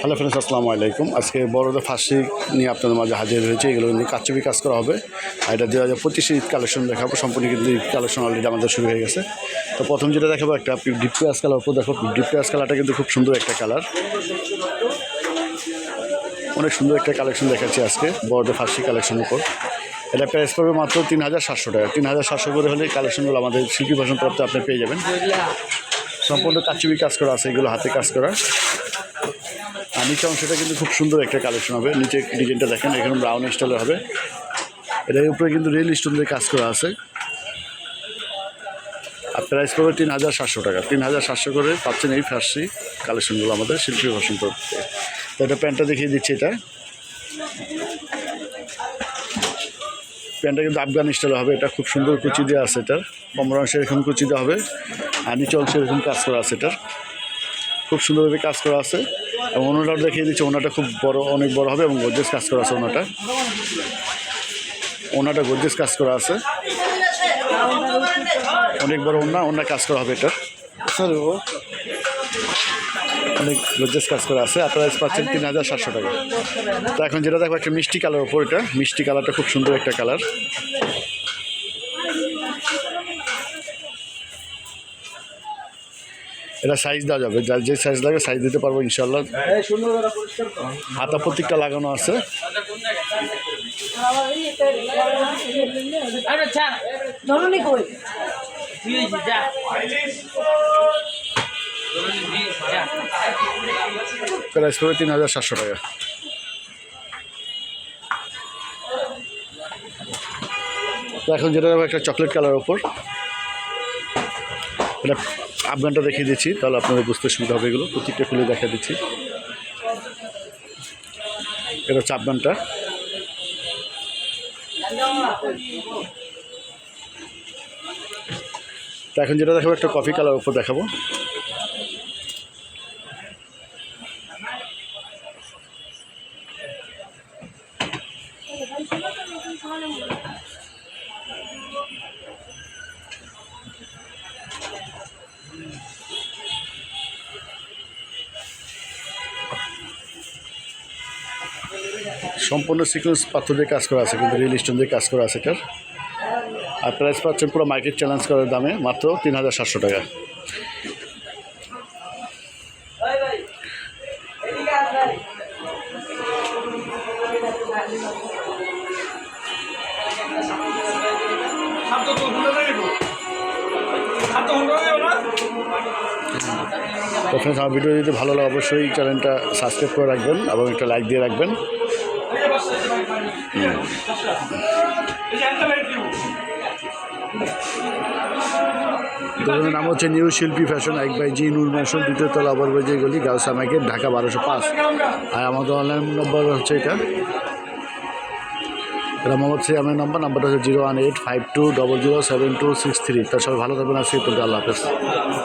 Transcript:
Hello friends আসসালামু আলাইকুম। আজকে বড়দের ফার্সি নিয়ে আপনাদের মাঝে হাজির হয়েছে, এগুলো নিয়ে কাচ্চবি কাজ করা হবে। আর এটা দু হাজার পঁচিশে ঈদ কালেকশন দেখাবো, সম্পূর্ণ কিন্তু ঈদ কালেকশন অলরেডি আমাদের শুরু হয়ে গেছে। তো প্রথম যেটা দেখাবো, একটা ডিপ পেঁয়াজ কালার উপর দেখো ডিপ পেঁয়াজ কালারটা কিন্তু খুব সুন্দর একটা কালার অনেক সুন্দর একটা কালেকশন দেখাচ্ছি আজকে, বড়দের ফার্সি কালেকশনের উপর। এটা প্রাইস পড়বে মাত্র তিন হাজার সাতশো টাকা। তিন হাজার সাতশো করে হলে কালেকশনগুলো আমাদের শিল্পী ভাষণ তরফে আপনি পেয়ে যাবেন। সম্পূর্ণ কাচুবি কাজ করা আছে, এগুলো হাতে কাজ করা। নিচে অংশটা কিন্তু খুব সুন্দর একটা কালেকশন হবে। নিচে ডিজাইনটা দেখেন, এখানে ব্রাউন স্টাইলের হবে। এটার উপরে কিন্তু রিয়েল স্টোন দিয়ে কাজ করা আছে। আর প্রাইস পড়বে তিন হাজার সাতশো টাকা। তিন হাজার সাতশো করে পাচ্ছেন এই ফার্সি কালেকশনগুলো আমাদের শিল্পী ভাষণ তরফে তো এটা প্যান্টটা দেখিয়ে দিচ্ছি এটা। প্যান্টটা কিন্তু আফগান স্টাইলে হবে। এটা খুব সুন্দর কুচি দেওয়া আছে এটার। কমর অংশে এরকম কুচি দেওয়া হবে। আর নিচে অংশে এরকম কাজ করা আছে এটার। খুব সুন্দরভাবে কাজ করা আছে। এবং ওনাটাও দেখিয়ে দিচ্ছে ওনাটা খুব বড় অনেক বড় হবে এবং গর্জেস কাজ করা আছে ওনাটা। ওনাটা গর্জেস কাজ করা আছে। অনেক বড় ওনা ওনা কাজ করা হবে এটার স্যার ও অনেক গর্জেস কাজ করা আছে আপনারা পাচ্ছেন তিন হাজার সাতশো টাকা। তো এখন যেটা দেখো একটা মিষ্টি কালার ওপর এটা। মিষ্টি কালারটা খুব সুন্দর একটা কালার। এটা সাইজ দেওয়া যাবে। যার যে সাইজ লাগে সাইজ দিতে পারব ইনশাল্লাহ হাতা প্রত্যেকটা লাগানো আছে। প্রাইস পড়বে তিন হাজার সাতশো টাকা। তো এখন যেটা একটা চকলেট কালার ওপর এটা আফগানটা দেখিয়ে দিচ্ছি, তাহলে আপনাদের বুঝতে সুবিধা হবে এগুলো। প্রত্যেকটা খুলে দেখা দিচ্ছি। এটা হচ্ছে আফগানটা তো এখন যেটা দেখাবো, একটা কফি কালার ওপর দেখাবো। সম্পূর্ণ সিকোয়েন্স পাথর দিয়ে কাজ করা আছে, কিন্তু রিয়েল স্টোন দিয়ে কাজ করা আছে এটার। আর প্রাইস পাচ্ছেন পুরো মার্কেট চ্যালেঞ্জ করার দামে মাত্র তিন হাজার সাতশো টাকা। আমার ভিডিও যদি ভালো লাগে, অবশ্যই চ্যানেলটা সাবস্ক্রাইব করে রাখবেন এবং একটা লাইক দিয়ে রাখবেন। দোকানের নাম হচ্ছে নিউ শিল্পী ফ্যাশন, এক বাই জি নূর মেশন দ্বিতীয় তলা অবরবাজি গলি গাউসা মার্কেট ঢাকা বারোশো পাঁচ। আর আমাদের অনলাইন নম্বর হচ্ছে এটা। এটা মোহাম্মদ আমার নম্বর নাম্বারটা হচ্ছে zero one eight five two double zero seven two six three তার সবাই ভালো থাকবেন, আজকে তো আল্লাহ হাফেজ।